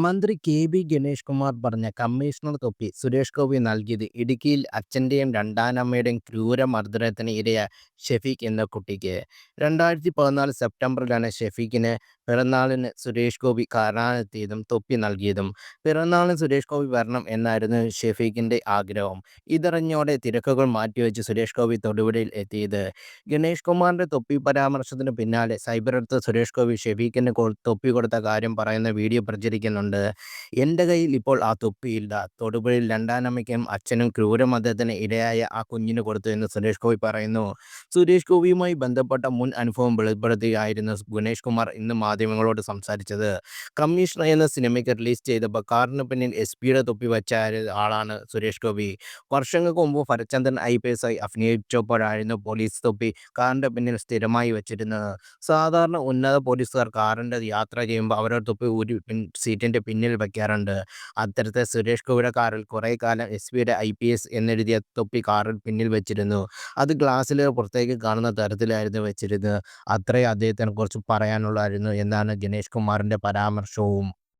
മന്ത്രി K B Ganesh Kumar പറഞ്ഞ commissioner തൊപ്പി സുരേഷ് ഗോപി നൽകിയത് ഇടുക്കിയിൽ അച്ഛന്റെയും രണ്ടാനമ്മയുടെയും ക്രൂര മർദ്ദനത്തിന് ഇരയായ ഷെഫീഖ് എന്ന കുട്ടിക്ക്. രണ്ടായിരത്തി പതിനാല് സെപ്റ്റംബറിലാണ് ഷെഫീഖിന് പിറന്നാളിന് സുരേഷ് ഗോപി കാരണത്തിയതും തൊപ്പി നൽകിയതും. പിറന്നാളിന് സുരേഷ് ഗോപി വരണം എന്നായിരുന്നു ഷെഫീഖിന്റെ ആഗ്രഹം. ഇതറിഞ്ഞോടെ തിരക്കുകൾ മാറ്റിവെച്ച് സുരേഷ് ഗോപി തൊടുപുഴയിൽ എത്തിയത്. ഗണേഷ് കുമാറിന്റെ തൊപ്പി പരാമർശത്തിന് പിന്നാലെ സൈബർ അടുത്ത് സുരേഷ് ഗോപി ഷെഫീഖിന് തൊപ്പി കൊടുത്ത കാര്യം പറയുന്ന വീഡിയോ പ്രചരിക്കുന്നുണ്ട്. എന്റെ കയ്യിൽ ഇപ്പോൾ ആ തൊപ്പിയില്ല. തൊടുപുഴയിൽ രണ്ടാനമ്മയ്ക്കും അച്ഛനും ക്രൂരമതത്തിന് ഇരയായ ആ കുഞ്ഞിന് കൊടുത്തു എന്ന് സുരേഷ് ഗോപി പറയുന്നു. സുരേഷ് ഗോപിയുമായി ബന്ധപ്പെട്ട മുൻ അനുഭവം വെളിപ്പെടുത്തിയായിരുന്നു ഗണേഷ് കുമാർ ഇന്ന് മാധ്യമങ്ങളോട് സംസാരിച്ചത്. കമ്മീഷണർ എന്ന സിനിമയ്ക്ക് റിലീസ് ചെയ്തപ്പോൾ കാറിന് പിന്നിൽ എസ് പിയുടെ തൊപ്പി വച്ച ആളാണ് സുരേഷ് ഗോപി. വർഷങ്ങൾക്ക് മുമ്പ് ഭരചന്ദ്രൻ ഐ പി എസ് ആയി അഭിനയിച്ചപ്പോഴായിരുന്നു പോലീസ് തൊപ്പി കാറിന്റെ പിന്നിൽ സ്ഥിരമായി വെച്ചിരുന്നത് സാധാരണ ഉന്നത പോലീസുകാർ കാറിന്റെ യാത്ര ചെയ്യുമ്പോൾ അവരുടെ തൊപ്പി ഒരു പിൻ സീറ്റിന്റെ പിന്നിൽ വയ്ക്കാറുണ്ട്. അത്തരത്തെ സുരേഷ് ഗോപിയുടെ കാറിൽ കുറേ കാലം എസ് പിയുടെ ഐ പി എസ് എന്നെഴുതിയ തൊപ്പി കാറിൽ പിന്നിൽ വെച്ചിരുന്നു അത് ഗ്ലാസ്സിൽ പുറത്തേക്ക് കാണുന്ന തരത്തിലായിരുന്നു വെച്ചിരുന്നത് വച്ചിരുന്നത്. അദ്ദേഹത്തിനെ കുറിച്ച് പറയാനുള്ളായിരുന്നു എന്നാണ് ഗണേഷ് കുമാറിന്റെ പരാമർശവും.